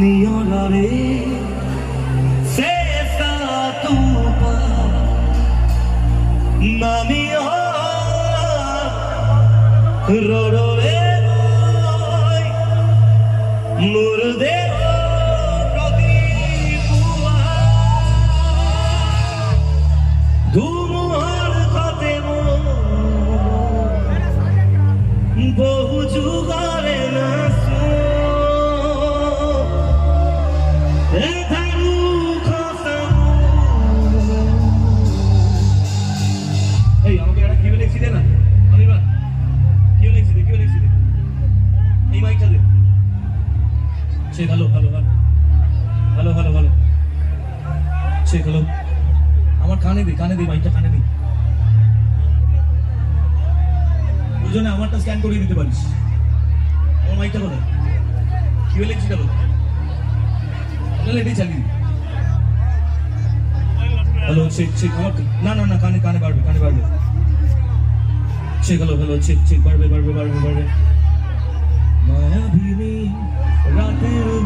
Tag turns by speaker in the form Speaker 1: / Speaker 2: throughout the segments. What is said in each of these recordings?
Speaker 1: নিও না রে। শেষা তুপা। নামিও রড় নিমাইখালে সে ভালো ভালো ভালো। ভালো ভালো ভালো। সে ভালো। আমার কানে দি, কানে দিই মাইকটা কানে দি। দুজনে আমারটা স্ক্যান করিয়ে দিতে পারিস। আমার মাইকটা কোথায়? কি হলে সেটা কোথায়? তাহলে এটাই চালিয়ে হ্যালো চেক চেক আমার না না না, কানে কানে বাড়বে কানে বাড়বে। Check hello hello check check বাড়বে বাড়বে বাড়বে বাড়বে। মায়াবিনী রাতের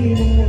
Speaker 1: you.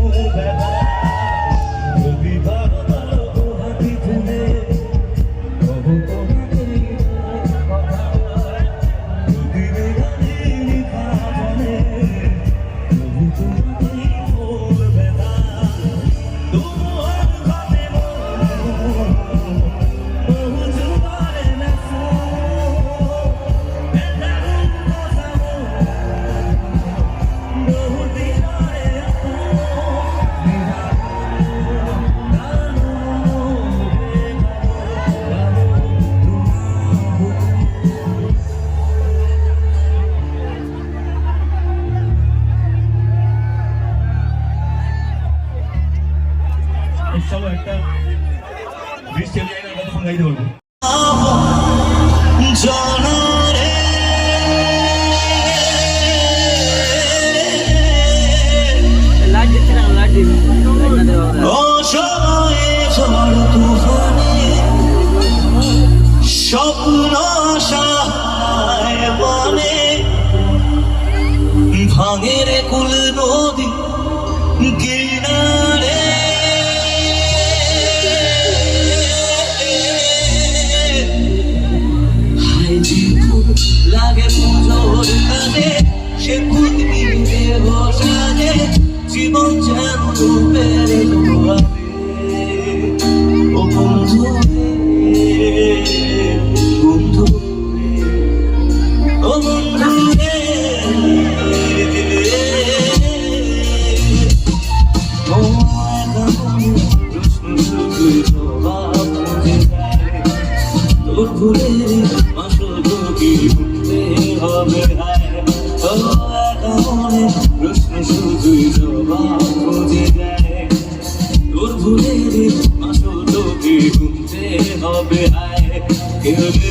Speaker 1: behind.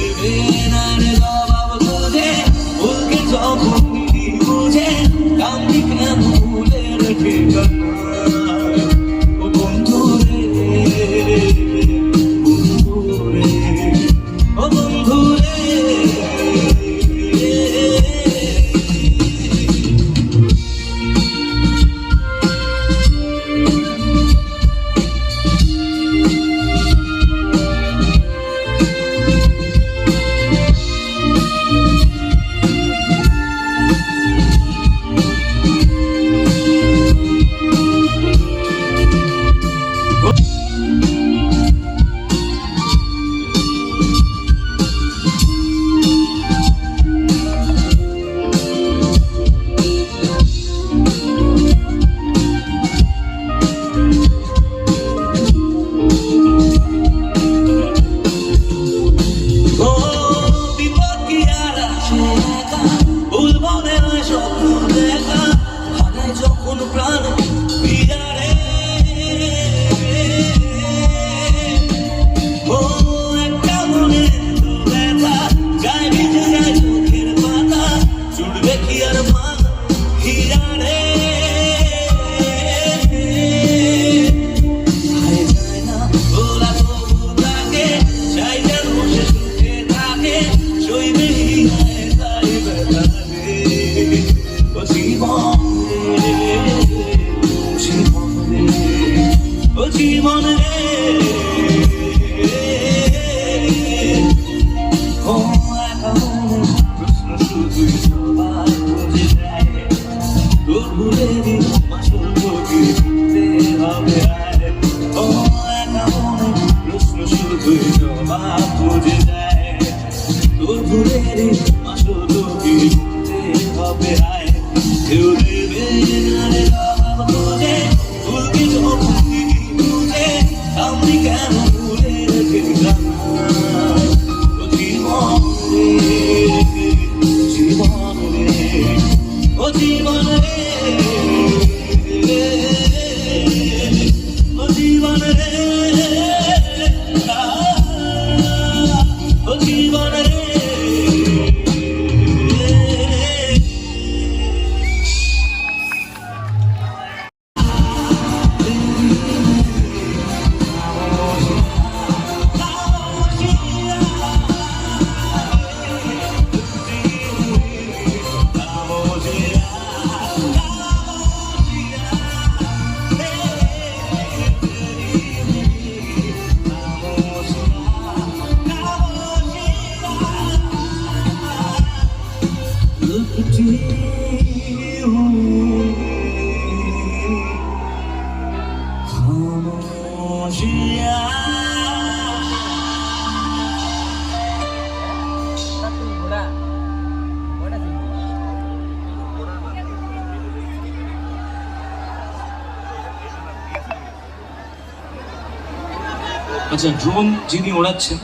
Speaker 2: আচ্ছা ড্রোন যিনি ওড়াচ্ছেন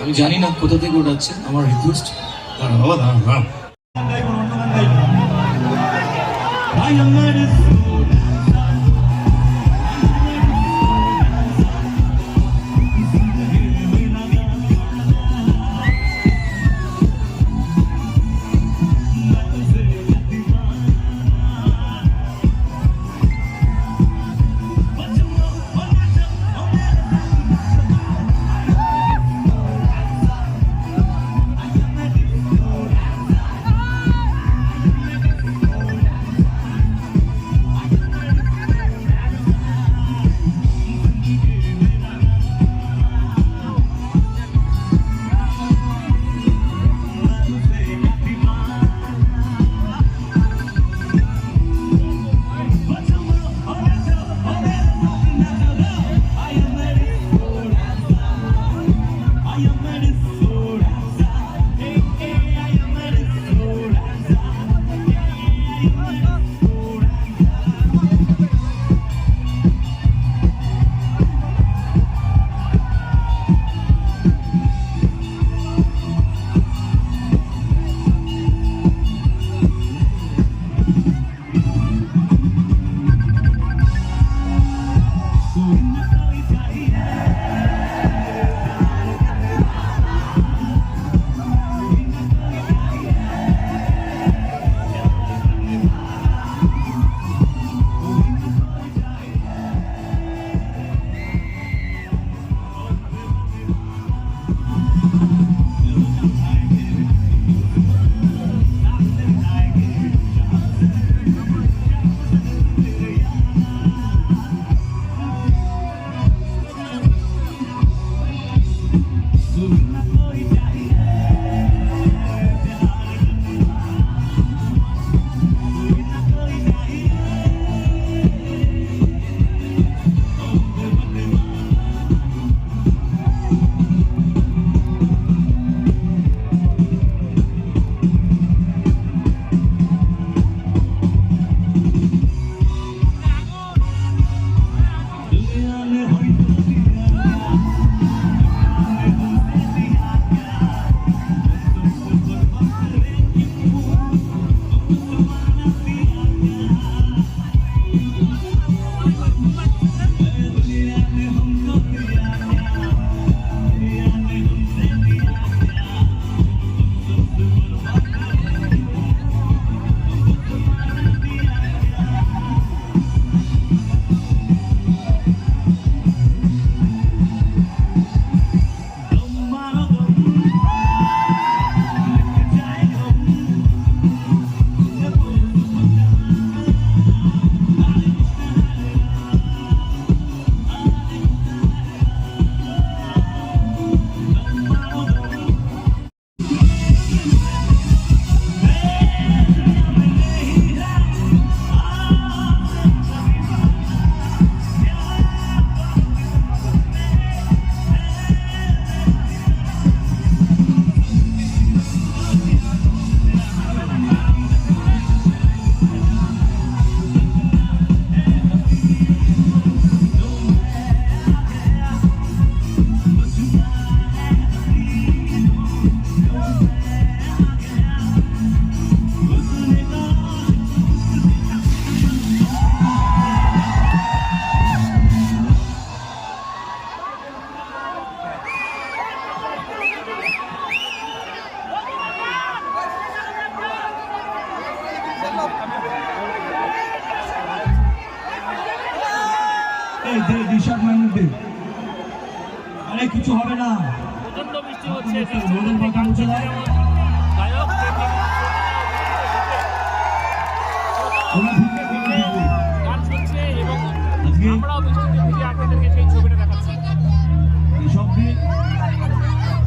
Speaker 2: আমি জানি না কোথা থেকে ওড়াচ্ছেন আমার রিকোয়েস্ট ভাই আমার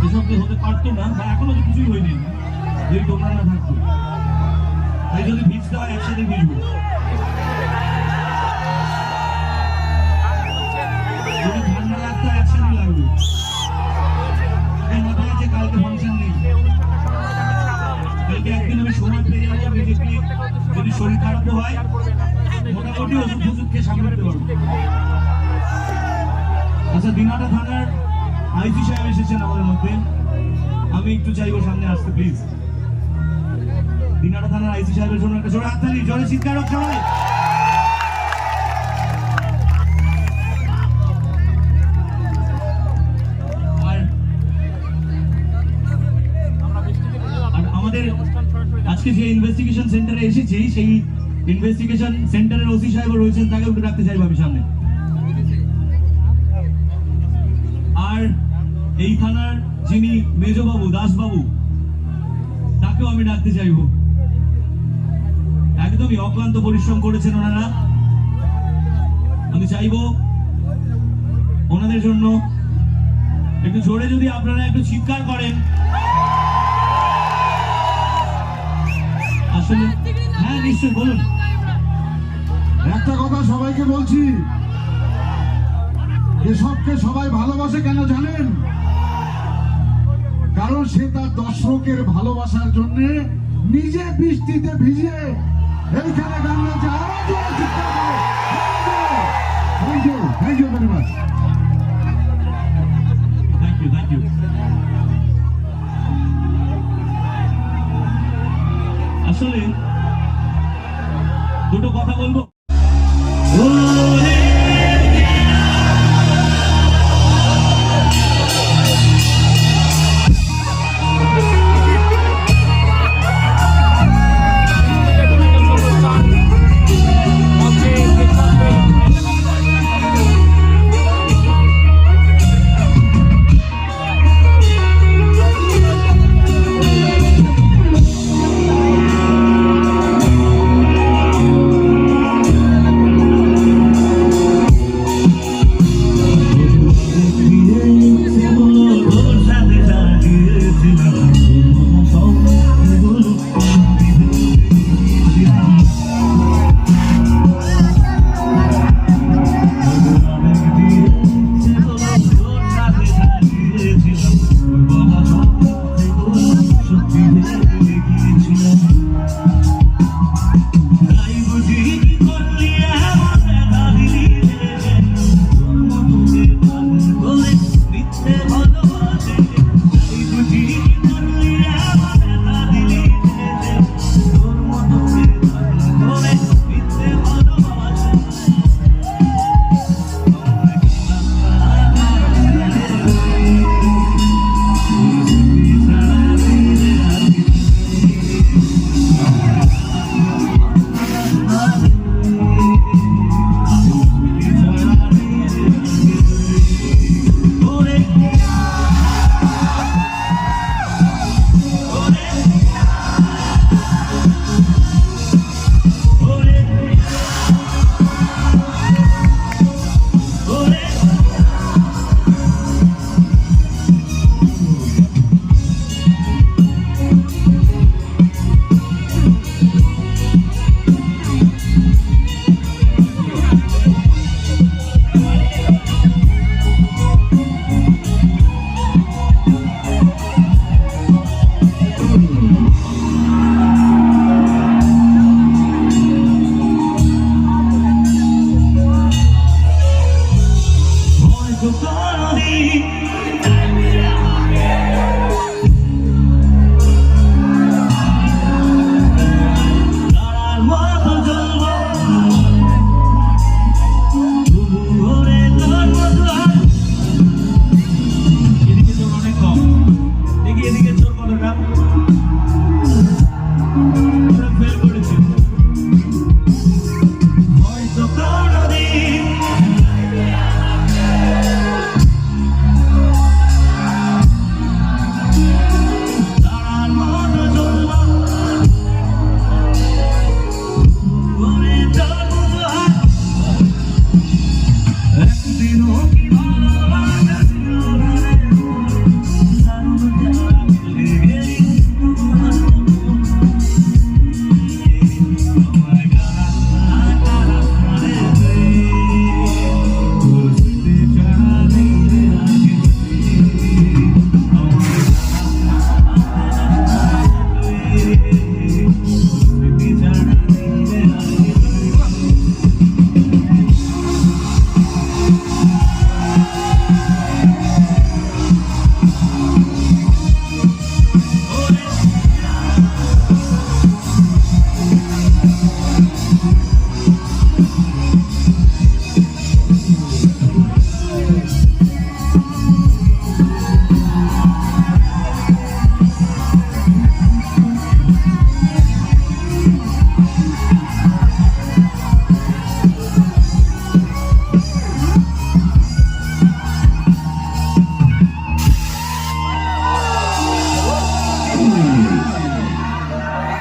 Speaker 1: এসব দিয়ে হতে পারতো না, বা এখনও তো কিছুই হয়নি। যদি তোমরা না থাকতো। তাই যদি ভিজতে হয়, একসাথে ভিজবো। যদি ঠান্ডা লাগতো, একসাথে লাগবে। মাথায় কালকে ফাংশন নেই। কালকে একদিন আমি সময় পেয়ে যাব বিজেপি যদি শরীর খারাপ হয় আচ্ছা দিনাটা থানার আইসি সাহেব এসেছেন আমাদের মধ্যে। আমি একটু চাইব সামনে আসতে প্লিজ দিনাটা থানার আইসি সাহেবের জন্য একটা জোরে হাততালি জোরে চিৎকার হোক সবাই আজকে যে ইনভেস্টিগেশন সেন্টারে এসেছি, সেই ইনভেস্টিগেশন সেন্টারের ওসি সাহেব রয়েছেন, তাকেও একটু ডাকতে চাইব আমি সামনে। এই থানার যিনি মেজবাবু, দাসবাবু, তাকেও আমি ডাকতে চাইব। একদমই অক্লান্ত পরিশ্রম করেছেন ওনারা। আমি চাইব ওনাদের জন্য একটু জোরে যদি আপনারা একটু চিৎকার করেন। আসলে হ্যাঁ নিশ্চয়ই, বলুন।
Speaker 3: একটা কথা সবাইকে বলছি। এসবকে সবাই ভালোবাসে কেন জানেন? কারণ সে তার দর্শকের ভালোবাসার জন্য নিজে বৃষ্টিতে ভিজে এইখানে গান
Speaker 1: আরও আসলে দুটো কথা বলব।